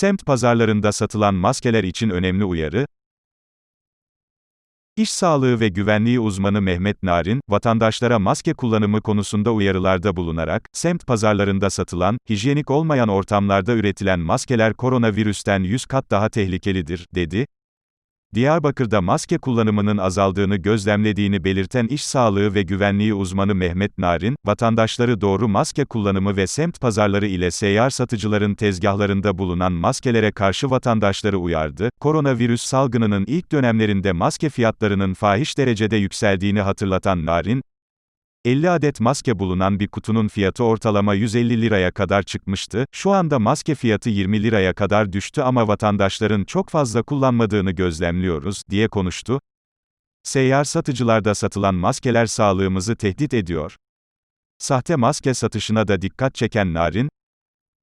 Semt pazarlarında satılan maskeler için önemli uyarı, İş sağlığı ve güvenliği uzmanı Mehmet Narin, vatandaşlara maske kullanımı konusunda uyarılarda bulunarak, semt pazarlarında satılan, hijyenik olmayan ortamlarda üretilen maskeler koronavirüsten 100 kat daha tehlikelidir, dedi. Diyarbakır'da maske kullanımının azaldığını gözlemlediğini belirten İş Sağlığı ve Güvenliği uzmanı Mehmet Narin, vatandaşları doğru maske kullanımı ve semt pazarları ile seyyar satıcıların tezgahlarında bulunan maskelere karşı vatandaşları uyardı. Koronavirüs salgınının ilk dönemlerinde maske fiyatlarının fahiş derecede yükseldiğini hatırlatan Narin, 50 adet maske bulunan bir kutunun fiyatı ortalama 150 liraya kadar çıkmıştı, şu anda maske fiyatı 20 liraya kadar düştü ama vatandaşların çok fazla kullanmadığını gözlemliyoruz, diye konuştu. Seyyar satıcılarda satılan maskeler sağlığımızı tehdit ediyor. Sahte maske satışına da dikkat çeken Narin,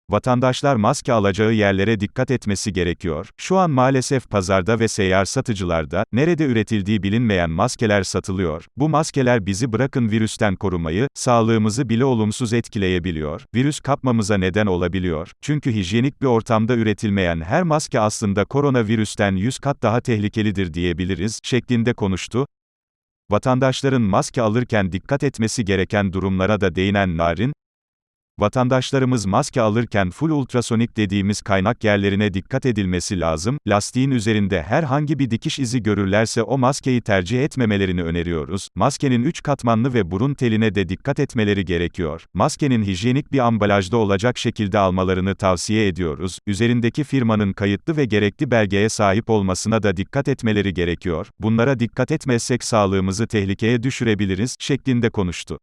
Vatandaşlar maske alacağı yerlere dikkat etmesi gerekiyor. Şu an maalesef pazarda ve seyyar satıcılarda, nerede üretildiği bilinmeyen maskeler satılıyor. Bu maskeler bizi bırakın virüsten korumayı, sağlığımızı bile olumsuz etkileyebiliyor. Virüs kapmamıza neden olabiliyor. Çünkü hijyenik bir ortamda üretilmeyen her maske aslında koronavirüsten 100 kat daha tehlikelidir diyebiliriz, şeklinde konuştu. Vatandaşların maske alırken dikkat etmesi gereken durumlara da değinen Narin, Vatandaşlarımız maske alırken full ultrasonik dediğimiz kaynak yerlerine dikkat edilmesi lazım. Lastiğin üzerinde herhangi bir dikiş izi görürlerse o maskeyi tercih etmemelerini öneriyoruz. Maskenin 3 katmanlı ve burun teline de dikkat etmeleri gerekiyor. Maskenin hijyenik bir ambalajda olacak şekilde almalarını tavsiye ediyoruz. Üzerindeki firmanın kayıtlı ve gerekli belgeye sahip olmasına da dikkat etmeleri gerekiyor. Bunlara dikkat etmezsek sağlığımızı tehlikeye düşürebiliriz, şeklinde konuştu.